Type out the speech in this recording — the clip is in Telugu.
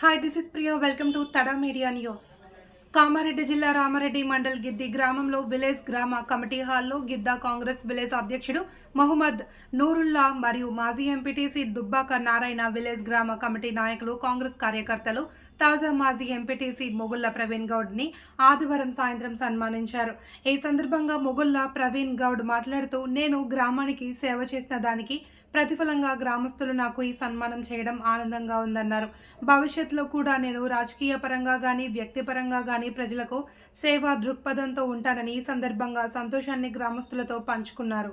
Hi, this is Priya. Welcome to Tada Media News. Kamareddy జిల్లా రామారెడ్డి మండల్ గిద్ది గ్రామంలో విలేజ్ గ్రామ కమిటీ హాల్లో గిద్దా కాంగ్రెస్ విలేజ్ అధ్యక్షుడు మొహమ్మద్ నూరుల్లా మరియు మాజీ ఎంపీటీసీ దుబ్బాక నారాయణ విలేజ్ గ్రామ కమిటీ నాయకులు కాంగ్రెస్ కార్యకర్తలు తాజా మాజీ ఎంపీటీసీ మొగుళ్ళ ప్రవీణ్ గౌడ్ని ఆదివారం సాయంత్రం సన్మానించారు. ఈ సందర్భంగా మొగుళ్ళ ప్రవీణ్ గౌడ్ మాట్లాడుతూ నేను గ్రామానికి సేవ చేసిన దానికి ప్రతిఫలంగా గ్రామస్తులు నాకు ఈ సన్మానం చేయడం ఆనందంగా ఉందన్నారు. భవిష్యత్తులో కూడా నేను రాజకీయ పరంగా కానీ వ్యక్తిపరంగా కానీ ప్రజలకు సేవా దృక్పథంతో ఉంటానని ఈ సందర్భంగా సంతోషాన్ని గ్రామస్తులతో పంచుకున్నారు.